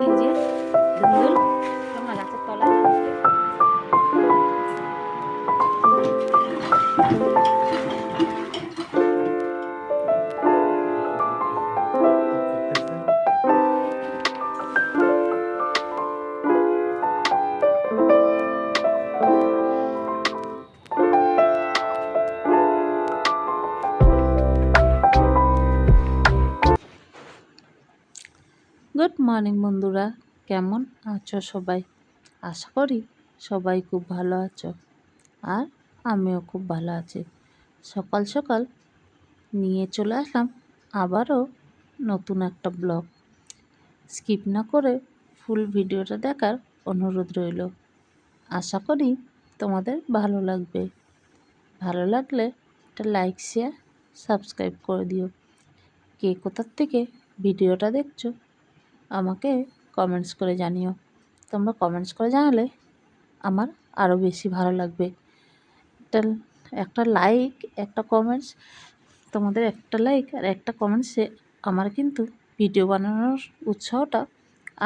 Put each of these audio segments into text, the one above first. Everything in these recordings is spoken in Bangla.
এই যে গুড মর্নিং বন্ধুরা, কেমন আছো সবাই? আশা করি সবাই খুব ভালো আছো আর আমিও খুব ভালো আছি। সকাল সকাল নিয়ে চলে আসলাম আবারও নতুন একটা ব্লগ। স্কিপ না করে ফুল ভিডিওটা দেখার অনুরোধ রইল। আশা করি তোমাদের ভালো লাগবে। ভালো লাগলে একটা লাইক শেয়ার সাবস্ক্রাইব করে দিও। কে কোথার থেকে ভিডিওটা দেখছ আমাকে কমেন্টস করে জানিও। তোমরা কমেন্টস করে জানালে আমার আরও বেশি ভালো লাগবে। একটা একটা লাইক একটা কমেন্টস তোমাদের একটা লাইক আর একটা কমেন্টসে আমার কিন্তু ভিডিও বানানোর উৎসাহটা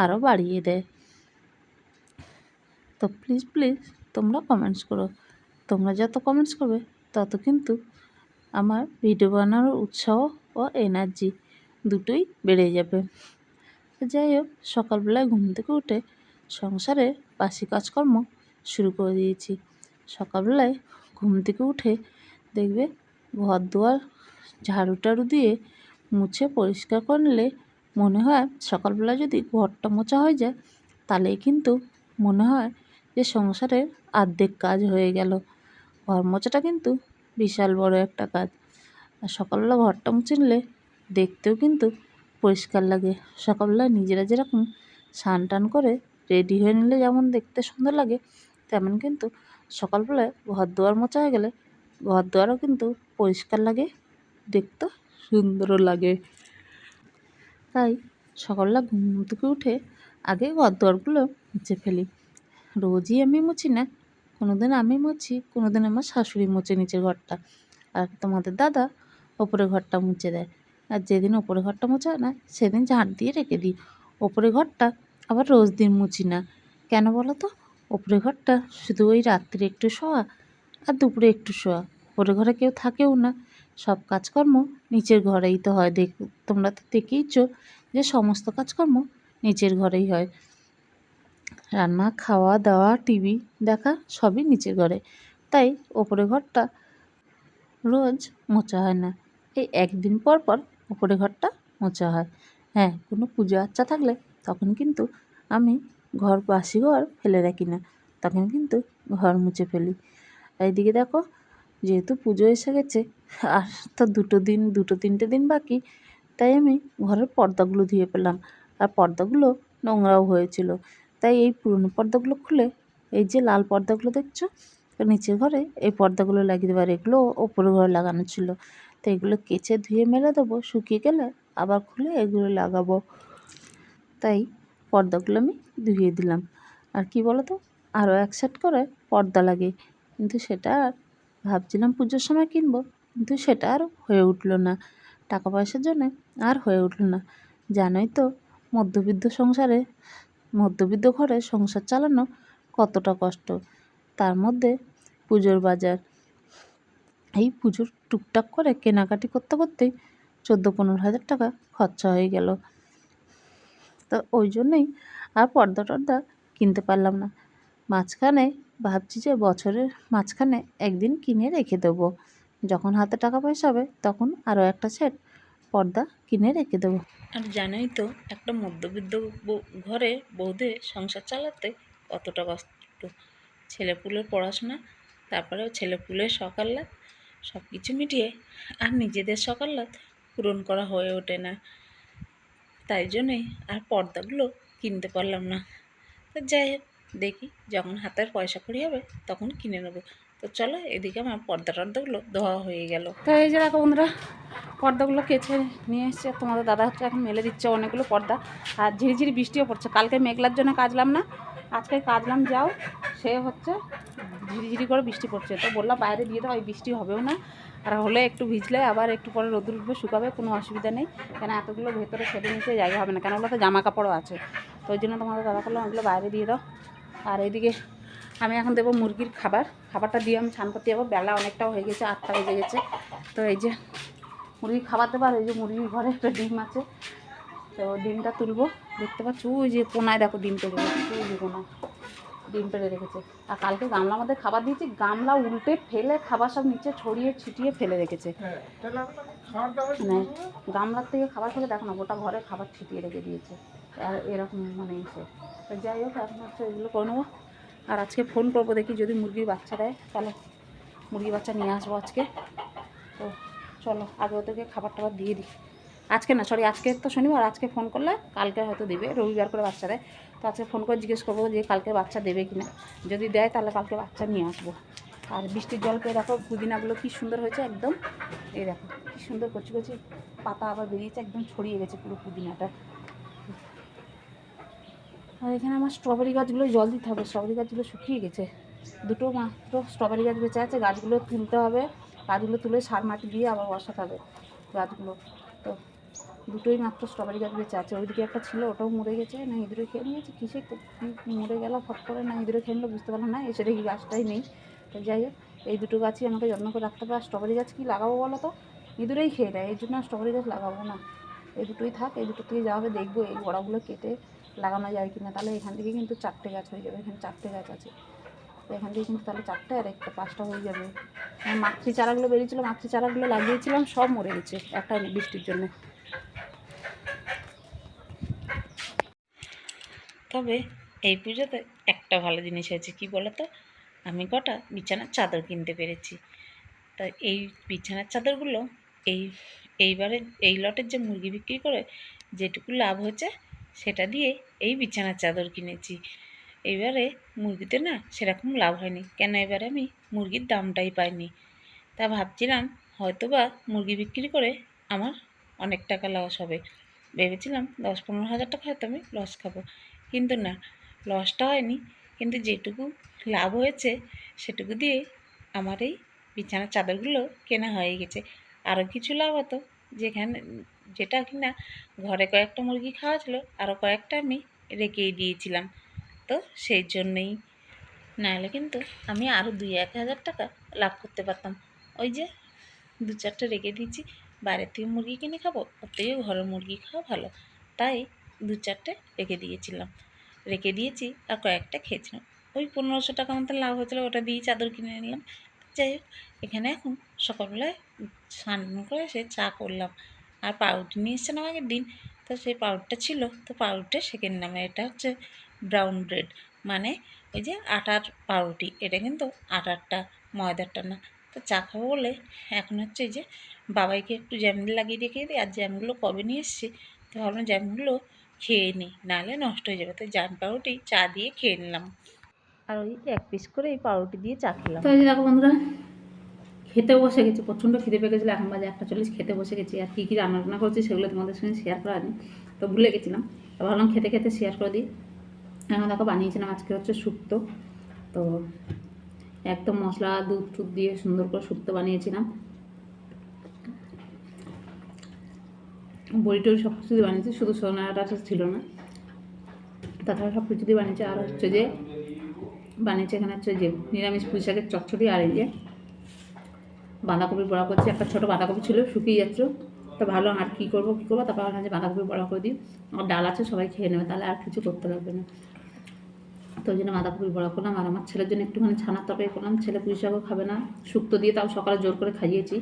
আরও বাড়িয়ে দেয়। তো প্লিজ প্লিজ তোমরা কমেন্টস করো। তোমরা যত কমেন্টস করবে, তত কিন্তু আমার ভিডিও বানানোর উৎসাহ ও এনার্জি দুটোই বেড়ে যাবে। যাই হোক সকালবেলায় ঘুম থেকে উঠে সংসারে বাসি কাজকর্ম শুরু করে দিয়েছি। সকালবেলায় ঘুম থেকে উঠে দেখবে ঘর দুয়ার ঝাড়ু টাড়ু দিয়ে মুছে পরিষ্কার করলে মনে হয় সকালবেলা যদি ঘরটা মোছা হয়ে যায়, তাহলেই কিন্তু মনে হয় যে সংসারের আর্ধেক কাজ হয়ে গেল। ঘর মোছাটা কিন্তু বিশাল বড় একটা কাজ। আর সকালবেলা ঘরটা মুছে নিলে দেখতেও কিন্তু পরিষ্কার লাগে। সকালবেলা নিজেরা যেরকম স্নান টান করে রেডি হয়ে নিলে যেমন দেখতে সুন্দর লাগে, তেমন কিন্তু সকালবেলায় ঘর দুয়ার মোছা হয়ে গেলে ঘর দুয়ারও কিন্তু পরিষ্কার লাগে, দেখতে সুন্দরও লাগে। তাই সকালবেলা ঘুম থেকে উঠে আগে ঘর দুয়ারগুলো মুছে ফেলি। রোজই আমি মুছি না কোনো দিন আমি মুছি কোনো দিন আমার শাশুড়ি মুছে নিচের ঘরটা। আর তোমাদের দাদা ওপরে ঘরটা মুছে দেয়। আর যেদিন ওপরে ঘরটা মোছা না, সেদিন ঝাঁট দিয়ে রেখে দিই। ওপরে ঘরটা আবার রোজ দিন মুছি না। কেন বলো তো? ওপরে ঘরটা শুধু ওই রাত্রে একটু শোয়া আর দুপুরে একটু শোয়া। ওপরে ঘরে কেউ থাকেও না। সব কাজকর্ম নিচের ঘরেই তো হয়। দেখ, তোমরা তো দেখেইছো যে সমস্ত কাজকর্ম নিচের ঘরেই হয়। রান্না, খাওয়া, দাওয়া, টিভি দেখা সবই নিচের ঘরে। তাই ওপরে ঘরটা রোজ মোছা হয় না। এই একদিন পর পর ওপরে ঘরটা মোছা হয়। হ্যাঁ কোনো পুজো আচ্চা থাকলে তখন কিন্তু আমি ঘর বাসি ঘর ফেলে রাখি না। তখন কিন্তু ঘর মুছে ফেলি। এইদিকে দেখো, যেহেতু পুজো এসে গেছে, আর তো দুটো দিন, দুটো তিনটে দিন বাকি, তাই আমি ঘরের পর্দাগুলো ধুয়ে পেলাম। আর পর্দাগুলো নোংরাও হয়েছিল। তাই এই পুরনো পর্দাগুলো খুলে, এই যে লাল পর্দাগুলো দেখছ, নিচের ঘরে এই পর্দাগুলো লাগিয়ে দেবো আর এগুলো ওপরের ঘরে লাগানো ছিল। তো এগুলো কেচে ধুয়ে মেলে দেবো, শুকিয়ে গেলে আবার খুলে এগুলো লাগাবো। তাই পর্দাগুলো আমি ধুয়ে দিলাম। আর কি বলো তো আরও এক সেট করে পর্দা লাগে। কিন্তু সেটা আর ভাবছিলাম পুজোর সময় কিনবো, কিন্তু সেটা আর হয়ে উঠল না। টাকা পয়সার জন্যে আর হয়ে উঠল না। জানোই তো, মধ্যবিত্ত সংসারে, মধ্যবিত্ত ঘরে সংসার চালানো কতটা কষ্ট। তার মধ্যে পুজোর বাজার এই পুজোর টুকটাক করে কেনাকাটি করতে করতেই চোদ্দ পনেরো হাজার টাকা খরচা হয়ে গেল। তো ওই জন্যই আর পর্দা টর্দা কিনতে পারলাম না। মাঝখানে ভাবছি যে বছরের মাঝখানে একদিন কিনে রেখে দেবো। যখন হাতে টাকা পয়সা হবে তখন আরও একটা সেট পর্দা কিনে রেখে দেবো। আর জানোই তো, একটা মধ্যবিত্ত ঘরে বউদের সংসার চালাতে কতটা কষ্ট। ছেলেপুলের পড়াশোনা, তারপরেও ছেলেপুলের সকাল্লাত সব কিছু মিটিয়ে আর নিজেদের সকাল্লাত পূরণ করা হয়ে ওঠে না। তাই জন্যই আর পর্দাগুলো কিনতে পারলাম না। তো যাই হোক, দেখি যখন হাতের পয়সা করি হবে তখন কিনে নেব। তো চলো এদিকে আমার পর্দা টর্দাগুলো ধোয়া হয়ে গেল। তো এই যে দেখো বন্ধুরা, পর্দাগুলো কেচে নিয়ে এসছে। তোমাদের দাদা হচ্ছে এখন মেলে দিচ্ছে অনেকগুলো পর্দা। আর ঝিরিঝিরি বৃষ্টিও পড়ছে। কালকে মেঘলার জন্য কাজলাম না। আজকে কাজলাম যাও। সে হচ্ছে ঝিরিঝিরি করে বৃষ্টি পড়ছে। তো বললাম, বাইরে দিয়ে দাও, এই বৃষ্টি হবেও না। আর হলে একটু ভিজলে আবার একটু পরে রোদুর উঠবে, শুকাবে, কোনো অসুবিধা নেই। কেন এতগুলো ভেতরে সেরে নিতে জায়গা হবে না? কেন ওগুলো তো জামা কাপড়ও আছে। তো ওই জন্য তোমাদের দাদা করলাম ওগুলো বাইরে দিয়ে দাও। আর এইদিকে আমি এখন দেবো মুরগির খাবার। খাবারটা দিয়ে আমি স্নান করতে যাব। বেলা অনেকটাও হয়ে গেছে, আটটা বেজে গেছে। তো এই যে মুরগির খাবার দেবো, আর এই যে মুরগির ঘরে একটা ডিম আছে। তো ডিমটা তুলবো। দেখতে পাচ্ছ? ওই যে কোনায় দেখো ডিম পেড়ে রেখেছে ওই যে কোনায় ডিম পেড়ে রেখেছে। আর কালকে গামলা মধ্যে খাবার দিয়েছি গামলা উল্টে ফেলে খাবার সব নিচে ছড়িয়ে ছিটিয়ে ফেলে রেখেছে। মানে গামলার থেকে খাবার খেলে দেখো না গোটা ঘরে খাবার ছিটিয়ে রেখে দিয়েছে। আর এরকম মানে এসে তো যাই হোক এখন হচ্ছে এগুলো করে নেব। আর আজকে ফোন করব দেখি যদি মুরগির বাচ্চা দেয় তাহলে মুরগির বাচ্চা নিয়ে আসব আজকে। তো চলো আগে ওদেরকে খাবার টাবার দিয়ে দিই। আজকে না সরি আজকে তো শনিবার, আজকে ফোন করলে কালকে হয়তো দেবে, রবিবার করে বাচ্চা দেয়। তো আজকে ফোন করে জিজ্ঞেস করব যে কালকে বাচ্চা দেবে কি না যদি দেয় তাহলে কালকে বাচ্চা নিয়ে আসব। আর বৃষ্টির জল পেয়ে দেখো, পুদিনাগুলো কী সুন্দর হয়েছে একদম। এই দেখো, কি সুন্দর কচি কচি পাতা আবার বেরিয়েছে, একদম ছড়িয়ে গেছে পুরো পুদিনাটা। আর এখানে আমার স্ট্রবেরি গাছগুলো জল দিতে হবে স্ট্রবেরি গাছগুলো শুকিয়ে গেছে। দুটো মাত্র স্ট্রবেরি গাছ বেঁচে আছে, গাছগুলো তুলতে হবে। গাছগুলো তুলে সার মাটি দিয়ে আবার বসাতে হবে গাছগুলো। তো দুটোই মাত্র স্ট্রবেরি গাছ বেঁচে আছে। ওইদিকে একটা ছিল, ওটাও মরে গেছে, না ইঁদুরে খেয়ে নিয়েছে? কিসে মরে গেল, ফট করে না ইঁদুরে খেয়ে নিলো, বুঝতে পারলাম না এসে দেখি গাছটাই নেই। যাই হোক, এই দুটো গাছই আমাকে যত্ন করে রাখতে হবে। আর স্ট্রবেরি গাছ কি লাগাবো বলো তো? ইঁদুরেই খেয়ে দেয় এই জন্য স্ট্রবেরি গাছ লাগাবো না। এই দুটোই থাক, এই দুটো থেকে যা হবে দেখব, এই গোড়াগুলো কেটে লাগানো যায় কি না তাহলে এখান থেকে কিন্তু চারটে গাছ হয়ে যাবে, এখানে চারটে গাছ আছে। তো এখান থেকে কিন্তু তাহলে চারটে আর একটা পাঁচটা হয়ে যাবে। আর মাতৃ চারাগুলো বেরিয়েছিল মাতৃ চারাগুলো লাগিয়েছিলাম, সব মরে গেছে, একটা বৃষ্টির জন্য। তবে এই পুজোতে একটা ভালো জিনিস হয়েছে, কি বলো তো আমি কটা বিছানার চাদর কিনতে পেরেছি। তা এই বিছানার চাদরগুলো এই, এইবারে এই লটের যে মুরগি বিক্রি করে যেটুকু লাভ হয়েছে, সেটা দিয়ে এই বিছানার চাদর কিনেছি। এইবারে মুরগিতে না সেরকম লাভ হয়নি। কেন এবারে আমি মুরগির দামটাই পাইনি। তা ভাবছিলাম হয়তো বা মুরগি বিক্রি করে আমার অনেক টাকা লস হবে। ভেবেছিলাম দশ পনেরো হাজার টাকা হয়তো আমি লস খাব। কিন্তু না, লসটা হয়নি। কিন্তু যেটুকু লাভ হয়েছে, সেটুকু দিয়ে আমার এই বিছানার চাদরগুলো কেনা হয়ে গেছে। আরও কিছু লাভ হতো, যেখানে যেটা কিনা ঘরে কয়েকটা মুরগি খাওয়া ছিল, আরও কয়েকটা আমি রেখেই দিয়েছিলাম। তো সেই জন্যেই। নাহলে কিন্তু আমি আরও দুই এক হাজার টাকা লাভ করতে পারতাম। ওই যে দু চারটে রেখে দিয়েছি, বাইরের থেকে মুরগি কিনে খাব, ওর থেকে ঘরের মুরগি খাওয়া ভালো। তাই দু চারটে রেখে দিয়েছিলাম। রেখে দিয়েছি আর কয়েকটা খেয়েছিলাম। ওই পনেরোশো টাকা মতো লাভ হয়েছিলো, ওটা দিয়ে চাদর কিনে নিলাম। যাই হোক, এখানে এখন সকালবেলায় স্নান করে সে চা করলাম। আর পাউরুটি নিয়ে এসেছিলাম আগের দিন, তো সেই পাউরুটিটা ছিল, তো পাউরুটিটা সেঁকে নিলাম। এটা হচ্ছে ব্রাউন ব্রেড মানে ওই যে আটার পাউরুটি। এটা কিন্তু আটারটা, ময়দারটা না। তো চা খাব বলে এখন হচ্ছে যে বাবাইকে একটু জ্যাম লাগিয়ে রেখে দিই। আর জ্যামগুলো কবে নিয়ে এসেছি, তো ভাবলাম জ্যামগুলো খেয়ে নিই নাহলে নষ্ট হয়ে যাবে। তো জ্যাম পাউরুটি চা দিয়ে খেয়ে নিলাম। আর ওই এক পিস করে এই পাউরুটি দিয়ে চা খেলাম। তো এই দেখো বন্ধুরা খেতে বসে গেছি প্রচণ্ড খিদে পেয়ে গেছিল এখন বাজে একটা চল্লিশ খেতে বসে গেছি। আর কী কী রান্না বান্না করছি সেগুলো তোমাদের সঙ্গে শেয়ার করা তো ভুলে গেছিলাম। ভাবলাম খেতে খেতে শেয়ার করে দিই। এখন দেখো বানিয়েছিলাম আজকে হচ্ছে শুক্তো। তো একদম মশলা দুধ টুধ দিয়ে সুন্দর করে শুক্তো বানিয়েছিলাম। বড়ি টড়ি সব কিছু দিয়ে বানিয়েছি, শুধু সোনাটা ছিল না। তাছাড়া সব কিছু দিয়ে বানিয়েছি, আর হচ্ছে যে বানিয়েছে এখানে হচ্ছে যে নিরামিষ পুঁই শাকের চচ্চড়ি আর এই যে বাঁধাকপির বড়া করছি। একটা ছোটো বাঁধাকপি ছিল, শুকিয়ে যাচ্ছে তো ভালো আর কী করব কী করব? তারপর যে বাঁধাকপি বড়া করে দিই। আর ডাল আছে, সবাই খেয়ে নেবে, তাহলে আর কিছু করতে লাগবে না। তো ওই জন্য বাঁধাকপি বড়া করলাম। আর আমার ছেলের জন্য একটুখানি ছানার তরকারি করলাম। ছেলে পুঁই শাকও খাবে না। শুক্তো দিয়ে তাও সকালে জোর করে খাইয়েছি।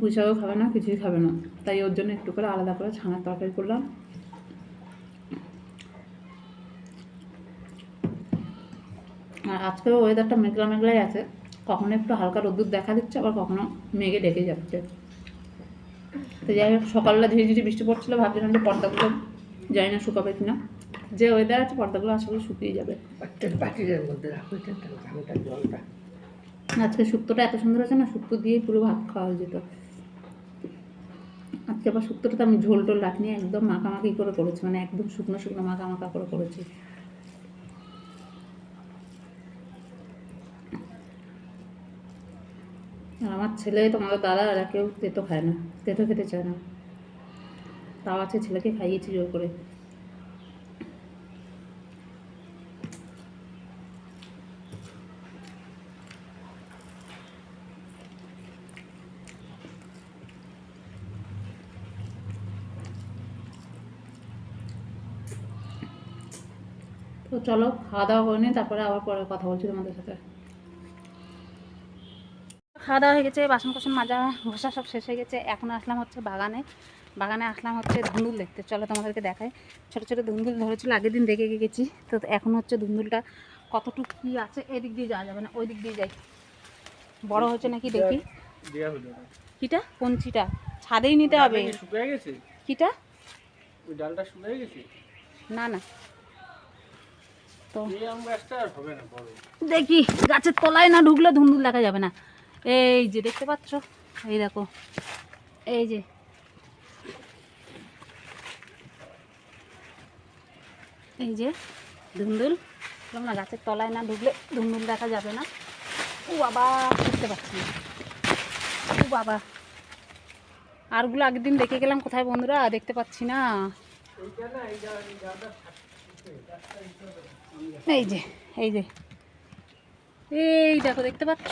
পুঁই শাকও খাবে না কিছুই খাবে না। তাই ওর জন্য একটু করে আলাদা করে ছানার তরকারি করলাম। আর আজকেও ওয়েদারটা মেঘলা মেঘলাই আছে। কখনো একটু হালকা রোদ্দুর দেখা দিচ্ছে আবার কখনো মেঘে ডেকে যাচ্ছে। তো যাই হোক সকালবেলা ধীরে ধীরে বৃষ্টি পড়ছিল ভাবছিলাম যে পর্দাগুলো যাই না শুকাবে কিনা। যে ওয়েদার আছে পর্দাগুলো আসলে শুকিয়ে যাবে। পাটিলের মধ্যে রাখো জলটা। আজকে শুক্তোটা এত সুন্দর আছে না শুক্তো দিয়েই পুরো ভাত খাওয়া হয়ে যেত। আজকে আবার শুক্তোটা আমি ঝোল টোল রাখিনি, একদম মাখামাখি করে করেছি মানে একদম শুকনো শুকনো মাখামাখা মাখা করে করেছি। আর আমার ছেলে, তোমাদের দাদা আর কেউ তেতো খায় না, তেতো খেতে চায় না। তাও আছে ছেলেকে খাইয়েছি জোর করে। তো চলো খাওয়া দাওয়া করে নিই তারপরে আবার পরে কথা বলছি তোমাদের সাথে। খাওয়া দাওয়া হয়ে গেছে বাসন কোসন মাজা ঘষা সব শেষ হয়ে গেছে। এখন আসলাম হচ্ছে বাগানে। বাগানে আসলাম হচ্ছে ধুন্দুল দেখতে। চলো তোমাদেরকে দেখায় ছোটো ছোটো ধুন্দুল ধরেছিল আগের দিন দেখে গেছি। তো এখন হচ্ছে ধুন্দুলটা কতটুকু কী আছে এদিক দিয়ে যাওয়া যাবে না ওই দিক দিয়ে যাই। বড় হচ্ছে নাকি দেখি? কিটা? কঞ্চিটা। ছাদেই নিতে হবে। কিটা? ওই ডালটা শুকিয়ে গেছে? না না। তো। দেখি, গাছের তলায় না ঢুকলে ধুন্দুল দেখা যাবে না। এই যে, দেখতে পাচ্ছ? এই দেখো। এই যে। এই যে ধুন্দুল না, গাছের তলায় না ঢুকলে ধুন্দুল দেখা যাবে না। ও বাবা, দেখতে পাচ্ছি ও বাবা। আরগুলো আগের দিন দেখে গেলাম কোথায় বন্ধুরা, দেখতে পাচ্ছি না। এই যে এই যে। এই দেখো, দেখতে পাচ্ছ?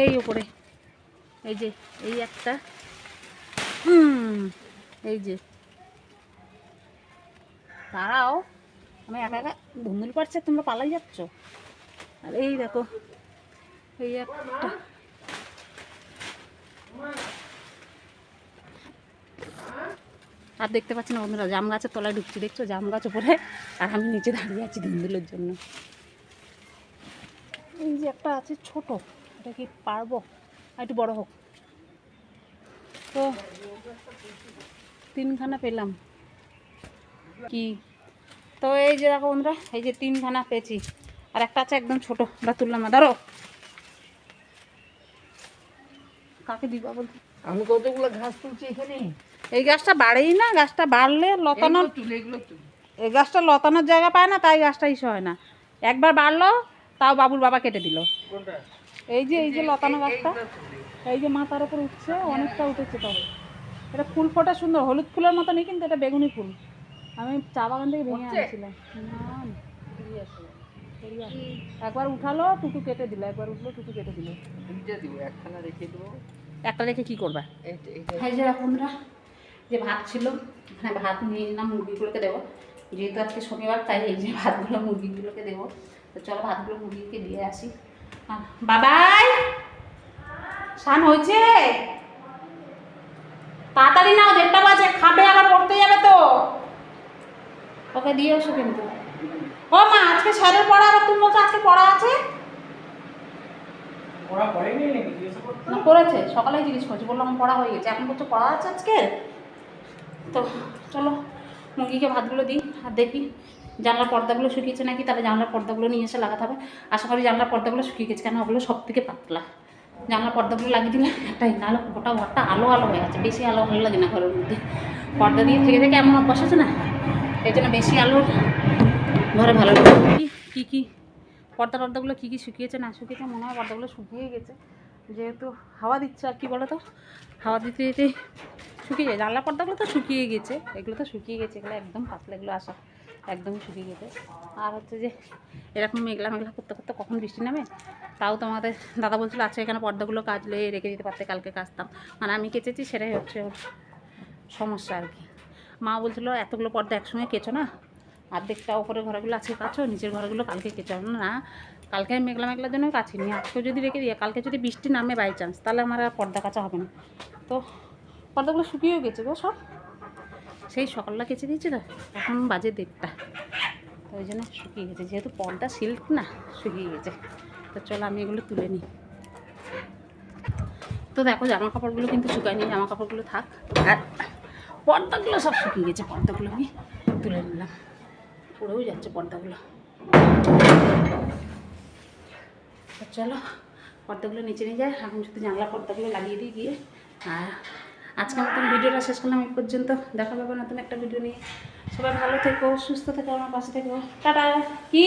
এই উপরে। এই যে, এই একটা। হুম, এই যে। তারাও আমি একা একা ধুন্দুল পারছে তোমরা পালাই যাচ্ছ? আর এই দেখো, এই একটা। আর দেখতে পাচ্ছি না বন্ধুরা, জাম গাছের তলায় ঢুকছি, দেখছ? জাম গাছ উপরে। আর আমি নিচে দাঁড়িয়ে আছি ধুন্দুলের জন্য। এই যে একটা আছে ছোট, এটা কি পারব? একটু বড় হোক। তো তিনখানা পেলাম। কি? তো এই যে দেখো বন্ধুরা, এই যে তিনখানা পেয়েছি। আর একটা আছে একদম ছোট, ওটা তুললাম ধরো। কাকে দিবা বলতে? আমি কতগুলো ঘাস তুলছি এখানে? এই গাছটা বাড়েই না গাছটা বাড়লে লতানোর এই গাছটা লতানোর জায়গা পায় না তাই গাছটা ইসে হয় না। একবার বাড়লো তাও বাবুর বাবা কেটে দিল। এই যে এই যে লতানো গাছটা এই যে মাথার উপর উঠছে অনেকটা উঠেছে তো এটা ফুল ফোটা সুন্দর হলুদ ফুলের মতো নেই কিন্তু এটা বেগুনি ফুল। আমি চা বাগান থেকে ভেঙে? আনছিলাম। একবার উঠালো টুটু কেটে দিল একবার উঠল টুটু কেটে দিল। দুইটা দিব একখানা রেখে দেবো। একটা রেখে কি করবা? এই যে বন্ধুরা যে ভাত ছিল এখানে ভাত নিয়ে নিলাম মুরগিগুলোকে দেবো। যেহেতু আজকে শনিবার তাই এই যে ভাতগুলো মুরগিগুলোকে দেবো। তো চলো ভাতগুলো মুরগিকে দিয়ে আসি। বাবাই! স্নান হয়েছে? তাড়াতাড়ি নাও দেড়টা বাজে খাবে আবার পড়তে যাবে তো। ওকে দিয়ে এসো কিন্তু। ও মা আজকে স্যারের পড়া আবার তুমি বলছো আজকে পড়া আছে? ওরা পড়েনি নাকি? জিজ্ঞেস করতো না করেছে সকালেই জিজ্ঞেস করছি বললাম পড়া হয়ে গেছে। এখন বলছো পড়া আছে আজকে তো চলো, মুরগিকে ভাতগুলো দিই আর দেখি জানলার পর্দাগুলো শুকিয়েছে নাকি? তাহলে জানলার পর্দাগুলো নিয়ে এসে লাগাতে হবে। আশা করি জানলার পর্দাগুলো শুকিয়ে গেছে কেন ওগুলো সব থেকে পাতলা। জানলার পর্দাগুলো লাগিয়ে দিলে একটাই নাহলে গোটা ঘরটা আলো আলো হয়ে আছে বেশি আলো ভালো লাগে না ঘরের মধ্যে। পর্দা দিয়ে থেকে থেকে এমন অভ্যাস আছে না? এই জন্য বেশি আলো ঘরে ভালো লাগে কি, কী কী? পর্দা টর্দাগুলো কী কী শুকিয়েছে, না শুকিয়েছে, মনে হয় পর্দাগুলো শুকিয়ে গেছে। যেহেতু হাওয়া দিচ্ছে আর কি বলো তো হাওয়া দিতে দিতে শুকিয়ে যায়। জানলা পর্দাগুলো তো শুকিয়ে গেছে। এগুলো তো শুকিয়ে গেছে। এগুলো একদম পাতলা, এগুলো আসা একদম শুকিয়ে গেছে। আর হচ্ছে যে এরকম মেঘলা মেঘলা করতে করতে কখন বৃষ্টি নামে? তাও তোমাদের দাদা বলছিল আচ্ছা এখানে পর্দাগুলো কাচলে রেখে দিতে পারতে, কালকে কাচতাম। মানে আমি কেচেছি, সেটাই হচ্ছে সমস্যা আর কি। মা বলছিল, এতগুলো পর্দা একসঙ্গে কেচো না। অর্ধেকটা ওপরে ঘরগুলো আছে কাছো নিচের ঘরগুলো কালকে কেচো। না, কালকে আমি মেঘলা মেঘলার জন্য কাচিনি। আজকেও যদি রেখে দিই কালকে যদি বৃষ্টি নামে বাই চান্স তাহলে আমার আর পর্দা কাচা হবে না। তো পর্দাগুলো শুকিয়েও গেছে গো সব? সেই সকালটা কেচে দিয়েছি তো, এখন বাজে দেড়টা। ওই জন্য শুকিয়ে গেছে, যেহেতু পর্দা সিল্ক না, শুকিয়ে গেছে। তো চলো আমি এগুলো তুলে নিই। তো দেখো জামা কাপড়গুলো কিন্তু শুকায়নি জামা কাপড়গুলো থাক। আর পর্দাগুলো সব শুকিয়ে গেছে, পর্দাগুলো আমি তুলে নিলাম। পড়েও যাচ্ছে পর্দাগুলো। চলো, পর্দাগুলো নিচে নিয়ে যায় এখন শুধু জানলা পর্দাগুলো লাগিয়ে দিয়ে গিয়ে। আর আজকে নতুন ভিডিওটা শেষ করলাম এই পর্যন্ত। দেখা পাবো নতুন একটা ভিডিও নিয়ে। সবাই ভালো থেকো, সুস্থ থেকো, আমার পাশে থেকো। টাটা। কি?